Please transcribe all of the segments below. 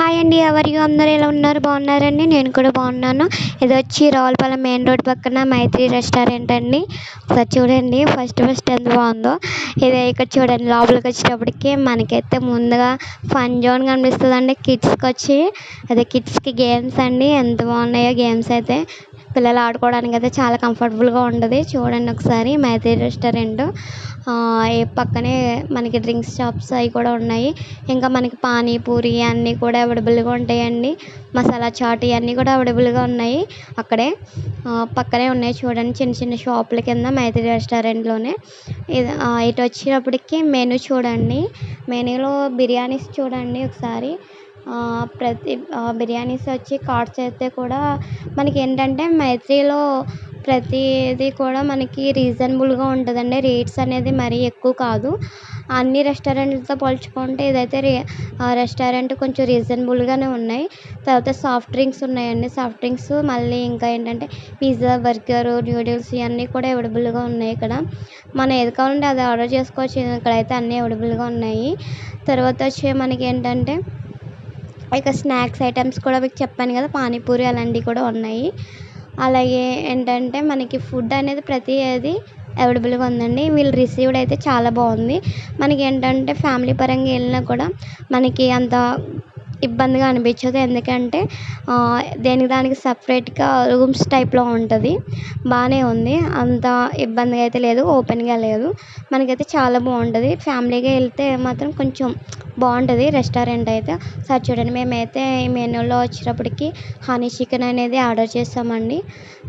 Hi అండి ఎవరు అందరూ ఎలా ఉన్నారు? బాగున్నారండి? నేను కూడా బాగున్నాను. ఇది వచ్చి రావులపాలెం మెయిన్ రోడ్ పక్కన మైత్రి రెస్టారెంట్ అండి. ఒకసారి చూడండి ఫస్ట్ ఫస్ట్ ఎంత బాగుందో. ఇది ఇక్కడ చూడండి లోపలికి వచ్చేటప్పటికి మనకైతే ముందుగా ఫన్ జోన్ కనిపిస్తుందండి కిడ్స్కి వచ్చి. అదే కిడ్స్కి గేమ్స్ అండి ఎంత బాగున్నాయో గేమ్స్ అయితే. పిల్లలు ఆడుకోవడానికి అయితే చాలా కంఫర్టబుల్గా ఉంటుంది. చూడండి ఒకసారి మైత్రి రెస్టారెంట్. ఈ పక్కనే మనకి డ్రింక్స్ షాప్స్ అవి కూడా ఉన్నాయి. ఇంకా మనకి పానీపూరి అన్నీ కూడా అవైలబుల్గా ఉంటాయండి. మసాలా చాట్ ఇవన్నీ కూడా అవైలబుల్గా ఉన్నాయి అక్కడే. పక్కనే ఉన్నాయి చూడండి చిన్న చిన్న షాపుల కింద మైత్రి రెస్టారెంట్లోనే. ఇది ఇటు వచ్చినప్పటికీ మెనూ చూడండి. మెనూలో బిర్యానీస్ చూడండి ఒకసారి. ప్రతి బిర్యానీస్ వచ్చి కార్డ్స్ అయితే కూడా మనకి ఏంటంటే మైత్రిలో ప్రతిదీ కూడా మనకి రీజనబుల్గా ఉంటుందండి. రేట్స్ అనేది మరీ ఎక్కువ కాదు. అన్ని రెస్టారెంట్లతో పోల్చుకుంటే ఇదైతే రే రెస్టారెంట్ కొంచెం రీజనబుల్గానే ఉన్నాయి. తర్వాత సాఫ్ట్ డ్రింక్స్ ఉన్నాయండి. సాఫ్ట్ డ్రింక్స్ మళ్ళీ ఇంకా ఏంటంటే పిజ్జా బర్గర్ న్యూడిల్స్ ఇవన్నీ కూడా అవైలబుల్గా ఉన్నాయి ఇక్కడ. మనం ఏది కావాలంటే అది ఆర్డర్ చేసుకోవచ్చు. ఇక్కడైతే అన్నీ అవైలబుల్గా ఉన్నాయి. తర్వాత వచ్చి మనకి ఏంటంటే ఇక స్నాక్స్ ఐటమ్స్ కూడా మీకు చెప్పాను కదా పానీపూరి అలాంటివి కూడా ఉన్నాయి. అలాగే ఏంటంటే మనకి ఫుడ్ అనేది ప్రతి అది అవైలబుల్గా ఉందండి. వీళ్ళు రిసీవ్డ్ అయితే చాలా బాగుంది. మనకి ఏంటంటే ఫ్యామిలీ పరంగా వెళ్ళినా కూడా మనకి అంత ఇబ్బందిగా అనిపించదు. ఎందుకంటే దేనికి దానికి సపరేట్గా రూమ్స్ టైప్లో ఉంటుంది. బాగానే ఉంది. అంత ఇబ్బందిగా అయితే లేదు. ఓపెన్గా లేదు. మనకైతే చాలా బాగుంటుంది. ఫ్యామిలీగా వెళ్తే మాత్రం కొంచెం బాగుంటుంది. రెస్టారెంట్ అయితే. ఒకసారి చూడండి మేమైతే ఈ మెనూలో వచ్చేటప్పటికి హనీ చికెన్ అనేది ఆర్డర్ చేసామండి.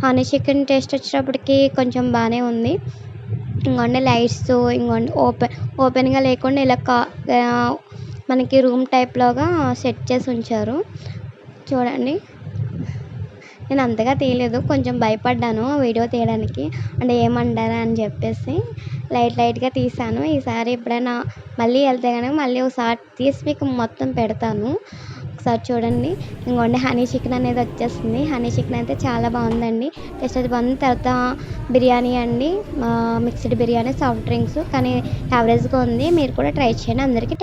హనీ చికెన్ టేస్ట్ వచ్చేటప్పటికి కొంచెం బాగానే ఉంది. ఇంకోండి లైట్స్ ఇంకోండి ఓపెన్ ఓపెన్గా లేకుండా ఇలా కా మనకి రూమ్ టైప్ లాగా సెట్ చేసి ఉంచారు. చూడండి. నేను అంతగా తీయలేదు. కొంచెం భయపడ్డాను వీడియో తీయడానికి. అంటే ఏమంటారా అని చెప్పేసి లైట్ లైట్గా తీసాను. ఈసారి ఎప్పుడైనా మళ్ళీ వెళ్తే కనుక మళ్ళీ ఒకసారి తీసి మీకు మొత్తం పెడతాను. ఒకసారి చూడండి. ఇంకోండి హనీ చికెన్ అనేది వచ్చేస్తుంది హనీ చికెన్ అయితే చాలా బాగుందండి. టేస్ట్ అది బాగుంది. తర్వాత బిర్యానీ అండి. Mixed biryani soft drinks. కానీ యావరేజ్గా ఉంది. మీరు కూడా ట్రై చేయండి. అందరికీ